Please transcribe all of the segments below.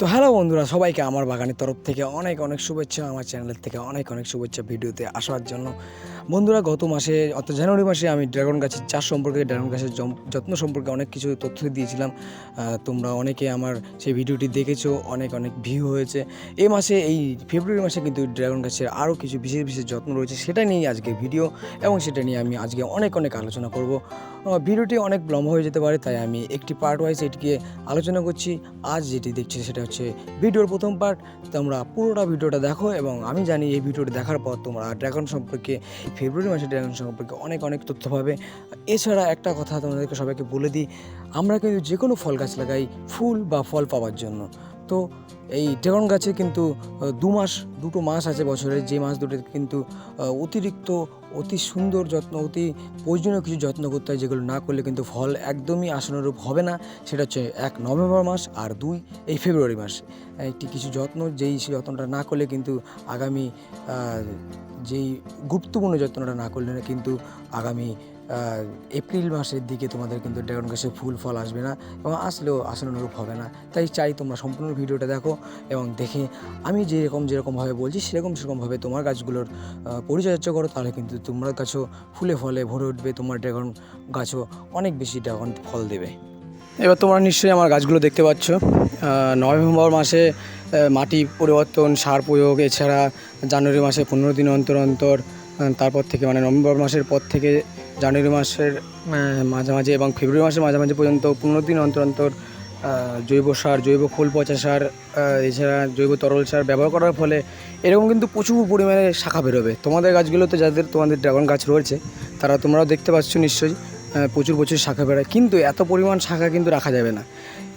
তো হ্যালো বন্ধুরা, সবাইকে আমার বাগানের তরফ থেকে অনেক অনেক শুভেচ্ছা, আমার চ্যানেলের থেকে অনেক অনেক শুভেচ্ছা ভিডিওতে আসার জন্য। বন্ধুরা, গত মাসে, অর্থাৎ জানুয়ারি মাসে আমি ড্রাগন গাছের চাষ সম্পর্কে, ড্রাগন গাছের যত্ন সম্পর্কে অনেক কিছু তথ্য দিয়েছিলাম। তোমরা অনেকে আমার সেই ভিডিওটি দেখেছ, অনেক অনেক ভিউ হয়েছে। এই মাসে, এই ফেব্রুয়ারি মাসে কিন্তু ড্রাগন গাছের আরও কিছু বিশেষ বিশেষ যত্ন রয়েছে, সেটা নিয়েই আজকে ভিডিও এবং সেটা নিয়ে আমি আজকে অনেক অনেক আলোচনা করব। ভিডিওটি অনেক লম্বা হয়ে যেতে পারে, তাই আমি একটি পার্ট ওয়াইজ এটিকে আলোচনা করছি। আজ যেটি দেখছি, সেটা হচ্ছে ভিডিওর প্রথম পার্ট তোমরা পুরোটা ভিডিওটা দেখো এবং আমি জানি এই ভিডিওটি দেখার পর তোমরা ড্রাগন সম্পর্কে ফেব্রুয়ারি মাসে ড্রাগন সম্পর্কে অনেক অনেক তথ্য পাবে। এছাড়া একটা কথা তোমাদেরকে সবাইকে বলে দিই, আমরা কিন্তু যে কোনো ফল গাছ লাগাই ফুল বা ফল পাওয়ার জন্য। তো এই ড্রাগন গাছে কিন্তু দু মাস, দুটো মাস আছে বছরের, যে মাস দুটো কিন্তু অতিরিক্ত, অতি সুন্দর যত্ন, অতি প্রয়োজনীয় কিছু যত্ন করতে হয়, যেগুলো না করলে কিন্তু ফল একদমই আশানুরূপ হবে না। সেটা হচ্ছে এক নভেম্বর মাস আর দুই এই ফেব্রুয়ারি মাস। একটি কিছু যত্ন, যেই সেই যত্নটা না করলে কিন্তু আগামী যেই গুরুত্বপূর্ণ যত্নটা না করলে কিন্তু আগামী এপ্রিল মাসের দিকে তোমাদের কিন্তু ড্রাগন গাছে ফুল, ফল আসবে না এবং আসলেও আশানুরূপ হবে না। তাই চাই তোমরা সম্পূর্ণ ভিডিওটা দেখো এবং দেখে আমি যেরকম যেরকমভাবে বলছি, সেরকম সেরকমভাবে তোমার গাছগুলোর পরিচর্যা করো, তাহলে কিন্তু তোমার গাছও ফুলে ফলে ভরে উঠবে, তোমার ড্রাগন গাছও অনেক বেশি ড্রাগন ফল দেবে। এবার তোমরা নিশ্চয়ই আমার গাছগুলো দেখতে পাচ্ছ। নভেম্বর মাসে মাটি পরিবর্তন, সার প্রয়োগ, এছাড়া জানুয়ারি মাসে পনেরো দিন অন্তর অন্তর তারপর থেকে মানে নভেম্বর মাসের পর থেকে জানুয়ারি মাসের মাঝামাঝি এবং ফেব্রুয়ারি মাসের মাঝামাঝি পর্যন্ত পনেরো দিন অন্তর অন্তর জৈব সার, জৈব খোল, পচা সার এছাড়া জৈব তরল সার ব্যবহার করার ফলে এরকম কিন্তু প্রচুর পরিমাণে শাখা বেরোবে। তোমাদের গাছগুলোতে যাদের, তোমাদের ড্রাগন গাছ রয়েছে, তারা তোমরাও দেখতে পাচ্ছ নিশ্চয়ই। প্রচুর প্রচুর শাখা বেরোয় কিন্তু এত পরিমাণ শাখা কিন্তু রাখা যাবে না।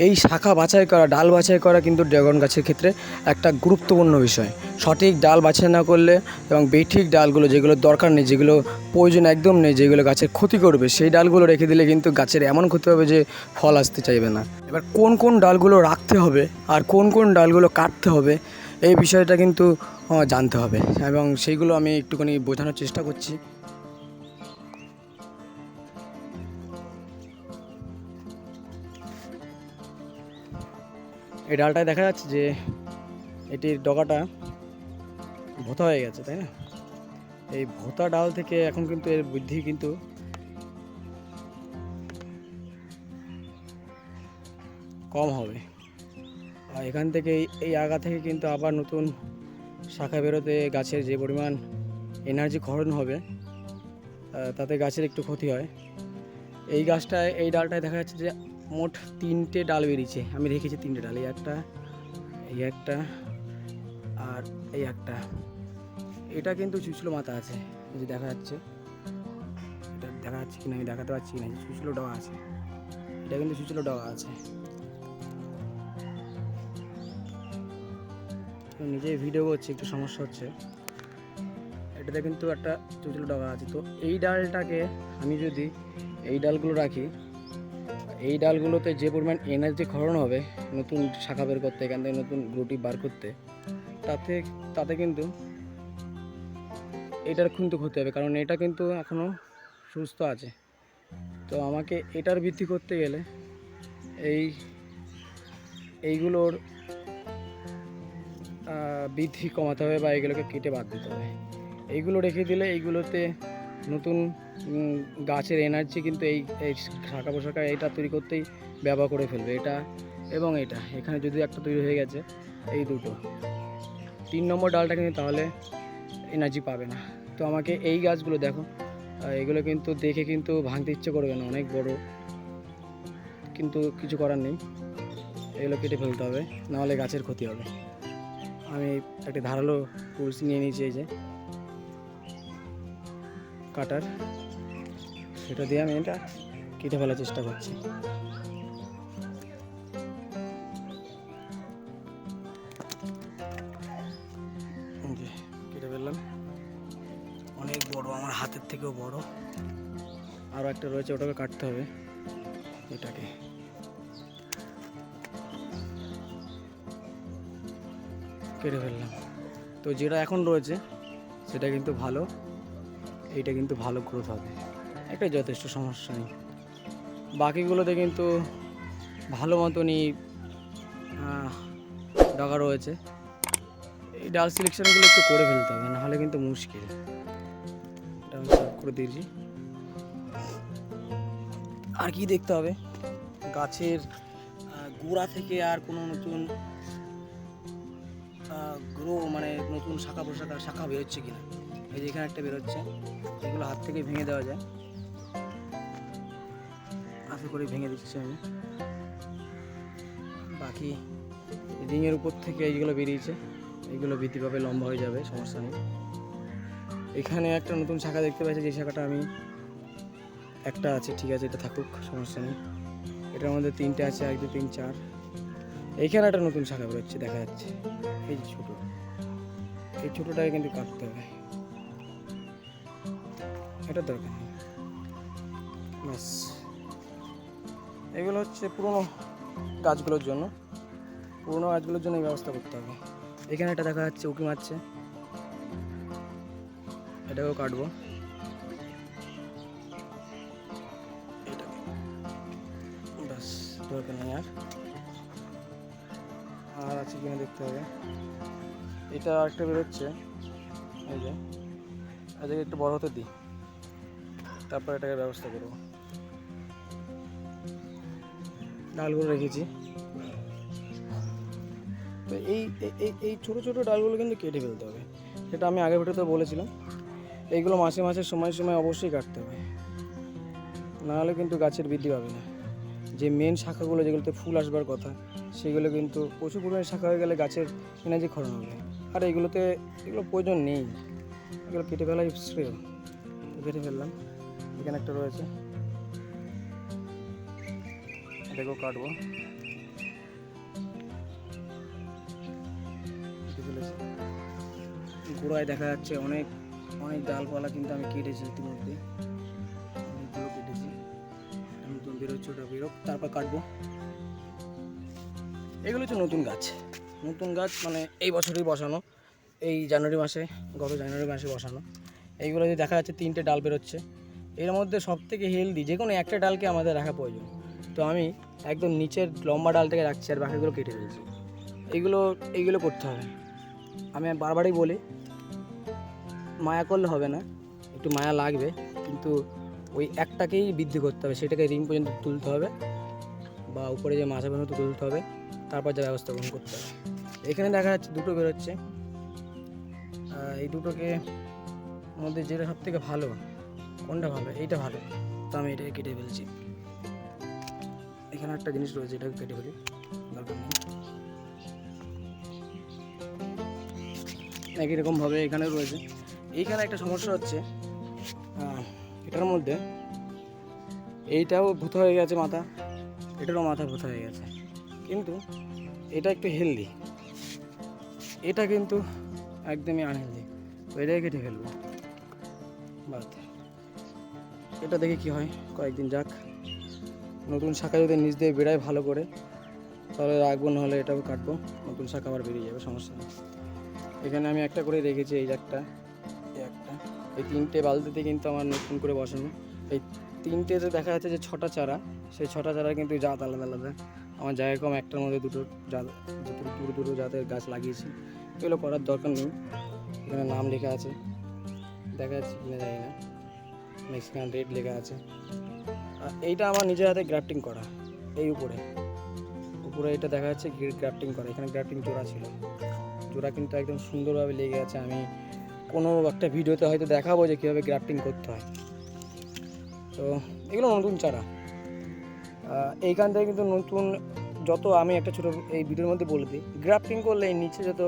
এই শাখা বাছাই করা, ডাল বাছাই করা কিন্তু ড্রাগন গাছের ক্ষেত্রে একটা গুরুত্বপূর্ণ বিষয়। সঠিক ডাল বাছাই না করলে এবং বেঠিক ডালগুলো যেগুলো দরকার নেই, যেগুলো প্রয়োজন একদম নেই, যেগুলো গাছের ক্ষতি করবে, সেই ডালগুলো রেখে দিলে কিন্তু গাছের এমন ক্ষতি হবে যে ফল আসতে চাইবে না। এবার কোন কোন ডালগুলো রাখতে হবে আর কোন কোন ডালগুলো কাটতে হবে, এই বিষয়টা কিন্তু জানতে হবে। এবং সেইগুলো আমি একটুখানি বোঝানোর চেষ্টা করছি। এই ডালটায় দেখা যাচ্ছে যে এটির ডগাটা ভোতা হয়ে গেছে, তাই না? এই ভোতা ডাল থেকে এখন কিন্তু এর বৃদ্ধি কিন্তু কম হবে। আর এখান থেকে এই- আগা থেকে কিন্তু আবার নতুন শাখা বেরোতে গাছের যে পরিমাণ এনার্জি খরণ হবে তাতে গাছের একটু ক্ষতি হয়। এই গাছটায় এই ডালটায় দেখা যাচ্ছে যে মোট তিনটে ডাল বেরিয়েছে। আমি রেখেছি তিনটে ডাল, এই একটা এই একটা, আর এই একটা। এটা কিন্তু চুচলো মাথা আছে যে দেখা যাচ্ছে। এটা দেখা যাচ্ছে কিনা, আমি দেখাতে পারছি কিনা চুচলো ডগা আছে। এটা কিন্তু চুচলো ডগা আছে। নিজেই ভিডিও করছি, একটু সমস্যা হচ্ছে। এটাতে কিন্তু একটা চুচলো ডগা আছে। তো এই ডালটাকে আমি যদি, এই ডালগুলো রাখি এই ডালগুলোতে যে পরিমাণ এনার্জি খরণ হবে, নতুন শাখা বের করতে, এখান থেকে নতুন গ্রুটি বার করতে, তাতে তাতে কিন্তু এটার কিন্তু ক্ষতি হবে, কারণ এটা কিন্তু এখনও সুস্থ আছে। তো আমাকে এটার বৃদ্ধি করতে গেলে এই, এইগুলোর বৃদ্ধি কমাতে হবে বা এগুলোকে কেটে বাদ দিতে হবে। এইগুলো রেখে দিলে এইগুলোতে নতুন গাছের এনার্জি কিন্তু এই এই শাখা পোশাকা এইটা তৈরি করতেই ব্যবহার করে ফেলবে। এটা এবং এটা। এখানে যদি একটা তৈরি হয়ে গেছে, এই দুটো। তিন নম্বর ডালটা কিন্তু তাহলে এনার্জি পাবে না। তো আমাকে এই গাছগুলো দেখো এগুলো কিন্তু দেখে কিন্তু ভাঙতে ইচ্ছে করবে না, অনেক বড়। কিন্তু কিছু করার নেই। এগুলো কেটে ফেলতে হবে, নাহলে গাছের ক্ষতি হবে। আমি একটি ধারালো টুলস নিয়ে নিয়েছি এই যে। কাটার। সেটা দিয়ে আমি এটা কেটে ফেলার চেষ্টা করছি। কেটে ফেললাম। অনেক বড়, আমার হাতের থেকেও বড়। আরও একটা রয়েছে, ওটাকে কাটতে হবে। এটাকে। কেটে ফেললাম। তো যেটা এখন রয়েছে, সেটা কিন্তু ভালো। এইটা কিন্তু ভালো গ্রোথ হবে। এটাই যথেষ্ট সমস্যা নেই। বাকিগুলোতে কিন্তু ভালো মতনই ডগা রয়েছে। এই ডাল সিলেকশনগুলো একটু করে ফেলতে হবে, নাহলে কিন্তু মুশকিল। এটা আমি সাফ করে দিয়েছি আর কি দেখতে হবে? গাছের গোড়া থেকে আর কোনো নতুন গ্রো মানে নতুন শাখা প্রশাখা, শাখা বেরোচ্ছে কিনা। এই যে এখানে একটা বেরোচ্ছে, এগুলো হাত থেকে ভেঙে দেওয়া যায়। আশা করে ভেঙে দিচ্ছি আমি। বাকি রিংয়ের উপর থেকে এইগুলো বেরিয়েছে এইগুলো পাবে লম্বা হয়ে যাবে, সমস্যা নেই। এখানে একটা নতুন শাখা দেখতে পাচ্ছি যে শাখাটা আমি একটা আছে, ঠিক আছে, এটা থাকুক, সমস্যা নেই। এটার মধ্যে তিনটে আছে, এক, দুই, তিন, চার। এইখানে একটা নতুন শাখা বেরোচ্ছে, দেখা যাচ্ছে। এই ছোটো। এই ছোটোটাকে কিন্তু কাটতে হবে। এটা দরকার নেই। ব্যাস। এগুলো হচ্ছে পুরনো গাছগুলোর জন্য। পুরনো গাছগুলোর জন্য এই ব্যবস্থা করতে হবে। এখানে একটা দেখা যাচ্ছে, উকি মারছে। এটাকেও কাটবো। ব্যাস, দরকার নেই আর। আর আছে কিনা দেখতে হবে। এটা একটা বেরোচ্ছে। এই যে। এটাকে একটু বড় হতে দিই। তারপর এটাকে ব্যবস্থা করব। ডালগুলো রেখেছি। তো এই, এই- ছোটো ছোটো ডালগুলো কিন্তু কেটে ফেলতে হবে। সেটা আমি আগে ভিডিওতে বলেছিলাম, এইগুলো মাসে মাসে, সময় সময় অবশ্যই কাটতে হবে। নাহলে কিন্তু গাছের বৃদ্ধি পাবে না। যে মেন শাখাগুলো যেগুলোতে ফুল আসবার কথা, সেগুলো কিন্তু প্রচুর পরিমাণে শাখা হয়ে গেলে গাছের এনার্জি খরণ হবে। আর এগুলোতে, এগুলো প্রয়োজন নেই। এগুলো কেটে ফেলাই শ্রেয়। কেটে ফেললাম। এখানে একটা রয়েছে। এটাকেও কাটবো। কেটে গোড়ায় দেখা যাচ্ছে অনেক অনেক ডালপালা কিন্তু আমি কেটেছি ইতিমধ্যে। অনেকগুলো কেটেছি। নতুন বেরোচ্ছে, ওটা বেরোক, তারপর কাটবো। এগুলো হচ্ছে নতুন গাছ। নতুন গাছ মানে এই বছরই বসানো। এই জানুয়ারি মাসে, গত জানুয়ারি মাসে বসানো। এইগুলো যে দেখা যাচ্ছে তিনটে ডাল বেরোচ্ছে। এর মধ্যে সব থেকে হেলদি যে কোনো একটা ডালকে আমাদের রাখা প্রয়োজন। তো আমি একদম নিচের লম্বা ডালটাকে রাখছি আর বাকিগুলো কেটে ফেলছি। এইগুলো এইগুলো করতে হবে। আমি বারবারই বলি, মায়া করলে হবে না, একটু মায়া লাগবে, কিন্তু ওই একটাকেই বৃদ্ধি করতে হবে, সেটাকে রিং পর্যন্ত তুলতে হবে বা উপরে যে মাছা পর্যন্ত তুলতে হবে, তারপর যা ব্যবস্থা গ্রহণ করতে হবে। এখানে দেখা যাচ্ছে দুটো বেরোচ্ছে। এই দুটোকে মধ্যে যেটা সব থেকে ভালো কোনটা ভালো? এইটা ভালো। তো আমি এটাকে কেটে ফেলছি। এখানে একটা জিনিস রয়েছে, এটাকে কেটে ফেলি। একই রকমভাবে এখানে রয়েছে। এইখানে একটা সমস্যা হচ্ছে এটার মধ্যে এইটাও ভূত হয়ে গেছে মাথা, এটারও মাথা ভূত হয়ে গেছে। কিন্তু এটা একটু হেলদি এটা কিন্তু একদমই আনহেলদি তো এটাকে কেটে ফেলব। বাদ এটা দেখে কি হয়? কয়েকদিন যাক। নতুন শাখা যদি নিচ দিয়ে বেড়ায় ভালো করে, তাহলে রাখব, নাহলে এটাও কাটবো। নতুন শাখা আবার বেরিয়ে যাবে, সমস্যা নেই। এখানে আমি একটা করে রেখেছি, এই যে একটা, এই একটা। এই তিনটে বালতিতে কিন্তু আমার নতুন করে বসানো। এই তিনটেতে দেখা যাচ্ছে যে ছটা চারা, সেই ছটা চারা কিন্তু জাত আলাদা আলাদা। আমার জায়গা কম একটার মধ্যে দুটো জাত, দুটো দুটো জাতের গাছ লাগিয়েছি। এগুলো করার দরকার নেই। এখানে নাম লেখা আছে। দেখা যাচ্ছে কিনা যায় না। মেক্সিকান রেড লেখা আছে। এইটা আমার নিজের হাতে গ্রাফটিং করা, এই উপরে। উপরে এটা দেখা যাচ্ছে গ্রাফটিং করা, এখানে গ্রাফটিং জোড়া ছিল। জোড়া কিন্তু একদম সুন্দরভাবে লেগে আছে। আমি কোনো একটা ভিডিওতে হয়তো দেখাবো যে কীভাবে গ্রাফটিং করতে হয়। তো এগুলো নতুন চারা। এইখান থেকে কিন্তু নতুন যত আমি একটা ছোটো এই ভিডিওর মধ্যে বলে দিই গ্রাফটিং করলে নিচে যত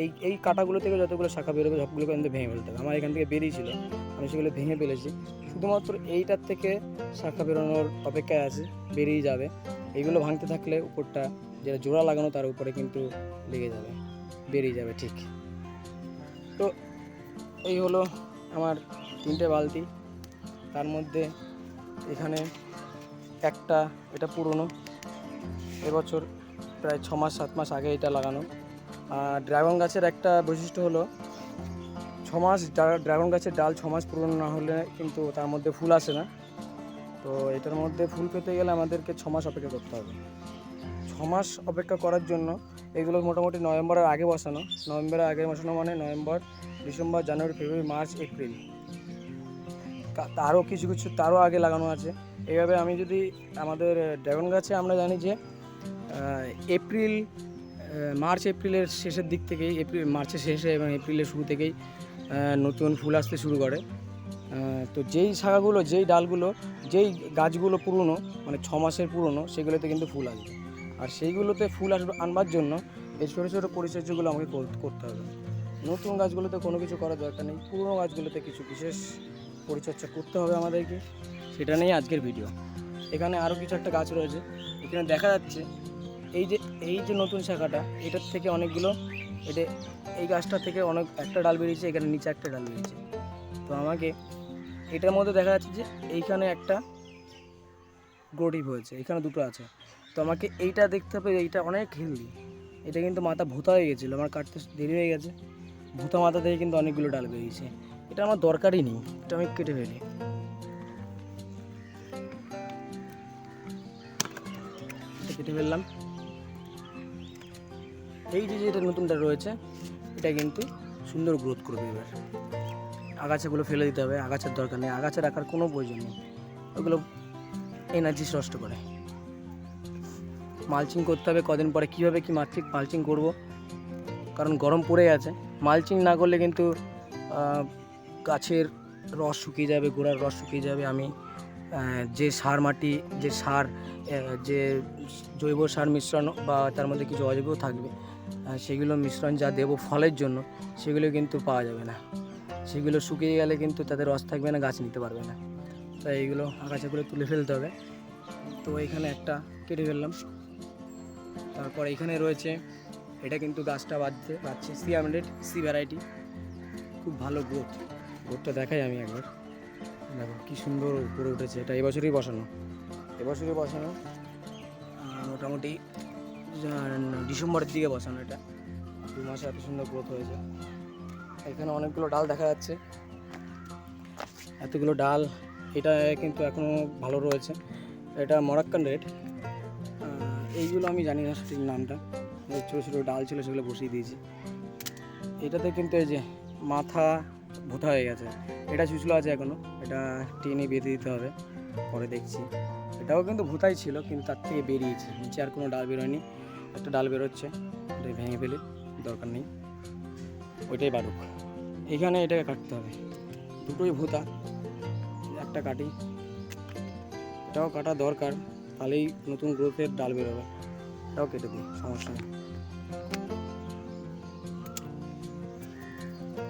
এই এই কাটাগুলো থেকে যতগুলো শাখা বেরোবে সবগুলো কিন্তু ভেঙে ফেলতে হবে। আমার এখান থেকে বেরিয়েছিল আমি সেগুলো ভেঙে ফেলেছি। শুধুমাত্র এইটার থেকে শাখা বেরোনোর অপেক্ষায় আছে, বেরিয়ে যাবে। এইগুলো ভাঙতে থাকলে উপরটা যেটা জোড়া লাগানো তার উপরে কিন্তু লেগে যাবে, বেরিয়ে যাবে ঠিক। তো এই হলো আমার তিনটে বালতি। তার মধ্যে এখানে একটা, এটা পুরনো। এবছর প্রায় ছ মাস, সাত মাস আগে এটা লাগানো। ড্রাগন গাছের একটা বৈশিষ্ট্য হলো ছ মাস ড্রাগন গাছের ডাল ছ মাস পুরনো না হলে কিন্তু তার মধ্যে ফুল আসে না। তো এটার মধ্যে ফুল পেতে গেলে আমাদেরকে ছ মাস অপেক্ষা করতে হবে। ছ মাস অপেক্ষা করার জন্য এগুলো মোটামুটি নভেম্বরের আগে বসানো। নভেম্বরের আগে বসানো মানে November, December, January, February, March, April. তারও কিছু কিছু তারও আগে লাগানো আছে। এইভাবে আমি যদি আমাদের ড্রাগন গাছে আমরা জানি যে এপ্রিল মার্চ, এপ্রিলের শেষের দিক থেকেই, এপ্রিল, মার্চের শেষে এবং এপ্রিলের শুরু থেকেই নতুন ফুল আসতে শুরু করে। তো যেই শাখাগুলো, যেই ডালগুলো, যেই গাছগুলো পুরনো মানে ছ মাসের পুরনো, সেগুলোতে কিন্তু ফুল আসবে। আর সেইগুলোতে ফুল আসবে আনবার জন্য এই ছোটো ছোটো পরিচর্যাগুলো আমাকে করতে হবে। নতুন গাছগুলোতে কোনো কিছু করার দরকার নেই, পুরনো গাছগুলোতে কিছু বিশেষ পরিচর্যা করতে হবে আমাদেরকে। সেটা নিয়ে আজকের ভিডিও এখানে আরও কিছু একটা গাছ রয়েছে। এখানে দেখা যাচ্ছে এই যে এই যে নতুন শাখাটা, এটার থেকে অনেকগুলো এটা এই গাছটা থেকে অনেক, একটা ডাল বেরিয়েছে, এখানে নিচে একটা ডাল বেরিয়েছে। তো আমাকে এটার মধ্যে দেখা যাচ্ছে যে, এইখানে একটা গ্রোটিভ হয়েছে, এখানে দুটো আছে। তো আমাকে এইটা দেখতে হবে, এইটা অনেক হেলদি এটা কিন্তু মাথা ভূতা হয়ে গেছিল, আমার কাটতে দেরি হয়ে গেছে। ভূতা মাথা থেকে কিন্তু অনেকগুলো ডাল বেরিয়েছে। এটা আমার দরকারই নেই, এটা আমি কেটে ফেলি। কেটে ফেললাম। এই যে যেটা নতুনটা রয়েছে, এটা কিন্তু সুন্দর গ্রোথ করবে এবার। আগাছাগুলো ফেলে দিতে হবে, আগাছার দরকার নেই, আগাছা রাখার কোনো প্রয়োজন নেই। ওগুলো এনার্জি নষ্ট করে। মালচিং করতে হবে, কদিন পরে কীভাবে কি মালচিং মালচিং করব? কারণ গরম পড়ে আছে মালচিং না করলে কিন্তু গাছের রস শুকিয়ে যাবে, গোড়ার রস শুকিয়ে যাবে। আমি যে সার মাটি, যে সার যে জৈব সার মিশ্রণ বা তার মধ্যে কিছু অজৈব থাকবে সেগুলো মিশ্রণ যা দেবো ফলের জন্য, সেগুলো কিন্তু পাওয়া যাবে না। সেগুলো শুকিয়ে গেলে কিন্তু তাদের রস থাকবে না, গাছ নিতে পারবে না। তাই এইগুলো আগাছাগুলো তুলে ফেলতে হবে। তো এখানে একটা কেটে ফেললাম। তারপর এখানে রয়েছে, এটা কিন্তু গাছটা বাঁধতে বাড়ছে সি হান্ড্রেড, সি ভ্যারাইটি। খুব ভালো গ্রোথ গ্রোথটা দেখাই আমি একবার। দেখো কী সুন্দর উপরে উঠেছে। এটা এবছরই বসানো। এবছরই বসানো। মোটামুটি ডিসেম্বরের দিকে বসানো এটা। দু মাসে এত সুন্দর গ্রোথ হয়েছে। এখানে অনেকগুলো ডাল দেখা যাচ্ছে। এতগুলো ডাল, এটা কিন্তু এখনও ভালো রয়েছে। এটা মরাক্কান রেড। এইগুলো আমি জানি না সঠিক নামটা। ছোটো ছোটো ডাল ছিল, সেগুলো বসিয়ে দিয়েছি। এটাতে কিন্তু এই যে মাথা ভোতা হয়ে গেছে। এটা চুচলো আছে এখনও এটা টেনে বেঁধে দিতে হবে। পরে দেখছি। এটাও কিন্তু ভোতাই ছিল, কিন্তু তার থেকে বেরিয়েছে। নিচে আর কোনো ডাল বেরোয়নি। একটা ডাল বেরোচ্ছে ওটাই ভেঙে ফেলি, দরকার নেই। ওইটাই বাড়ুক। এখানে এটাকে কাটতে হবে। দুটোই ভোতা, একটা কাটি। এটাও কাটা দরকার, তাহলেই নতুন গ্রোথের ডাল বেরোবে। এটাও কেটে দিই, সমস্যা নেই।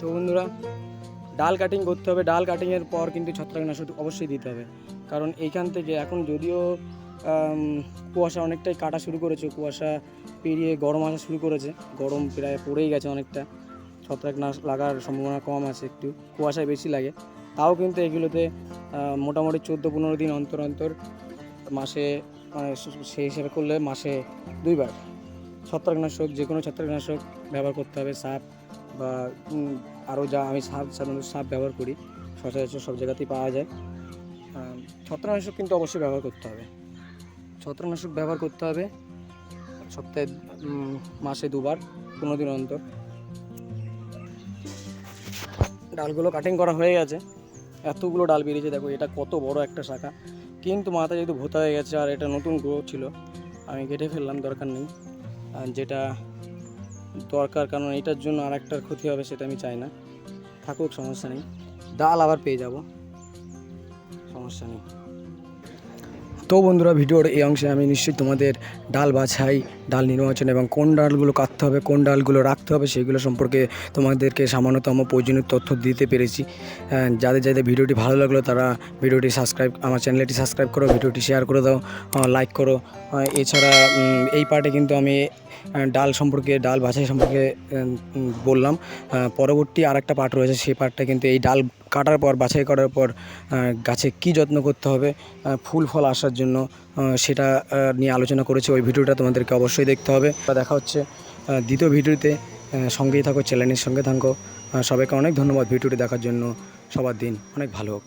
তো বন্ধুরা, ডাল কাটিং করতে হবে। ডাল কাটিংয়ের পর কিন্তু ছত্রাকনাশক অবশ্যই দিতে হবে। কারণ এইখান থেকে এখন যদিও কুয়াশা অনেকটাই কাটা শুরু করেছে, কুয়াশা পেরিয়ে গরম আসা শুরু করেছে। গরম প্রায় পড়েই গেছে অনেকটা। ছত্রাকনাশ লাগার সম্ভাবনা কম আছে একটু, কুয়াশায় বেশি লাগে। তাও কিন্তু এগুলোতে মোটামুটি চোদ্দ পনেরো দিন অন্তর অন্তর মাসে মানে সেই হিসেবে করলে মাসে দুইবার। ছত্রাকনাশক যে কোনো ছত্রাকনাশক ব্যবহার করতে হবে, সাপ বা আরও যা, আমি সাপ সাধারণত সাপ ব্যবহার করি। সচরাচর সব জায়গাতেই পাওয়া যায়। ছত্রাকনাশক কিন্তু অবশ্যই ব্যবহার করতে হবে। ছত্রাকনাশক ব্যবহার করতে হবে। সপ্তাহে মাসে দুবার, পনেরো দিন অন্তর। ডালগুলো কাটিং করা হয়ে গেছে। এতগুলো ডাল বেরিয়েছে, দেখো, এটা কত বড় একটা শাখা। কিন্তু মাথা যেহেতু ভোতা হয়ে গেছে, আর এটা নতুন গ্রো ছিল, আমি কেটে ফেললাম, দরকার নেই। আর যেটা দরকার, কারণ এটার জন্য আর একটার ক্ষতি হবে, সেটা আমি চাই না। থাকুক, সমস্যা নেই। ডাল আবার পেয়ে যাব। সমস্যা নেই। তো বন্ধুরা, ভিডিওর এই অংশে আমি নিশ্চয়ই তোমাদের ডাল বাছাই, ডাল নির্বাচন এবং কোন ডালগুলো কাটতে হবে, কোন ডালগুলো রাখতে হবে সেগুলো সম্পর্কে তোমাদেরকে সামান্যতম প্রয়োজনীয় তথ্য দিতে পেরেছি। যাদের যাদের ভিডিওটি ভালো লাগল তারা ভিডিওটি সাবস্ক্রাইব, আমার চ্যানেলটি সাবস্ক্রাইব করো, ভিডিওটি শেয়ার করে দাও লাইক করো। এছাড়া এই পার্টে কিন্তু আমি ডাল সম্পর্কে, ডাল বাছাই সম্পর্কে বললাম। পরবর্তী আর একটা পার্ট রয়েছে, সেই পার্টটা কিন্তু এই ডাল কাটার পর, বাছাই করার পর গাছে কি যত্ন করতে হবে ফুল ফল আসার জন্য সেটা নিয়ে আলোচনা করেছি। ওই ভিডিওটা তোমাদেরকে অবশ্যই দেখতে হবে। দেখা হচ্ছে দ্বিতীয় ভিডিওতে। সঙ্গেই থাকো, চ্যানেলের সঙ্গে থাকো। সবাইকে অনেক ধন্যবাদ ভিডিওটি দেখার জন্য। সবার দিন অনেক ভালো হোক।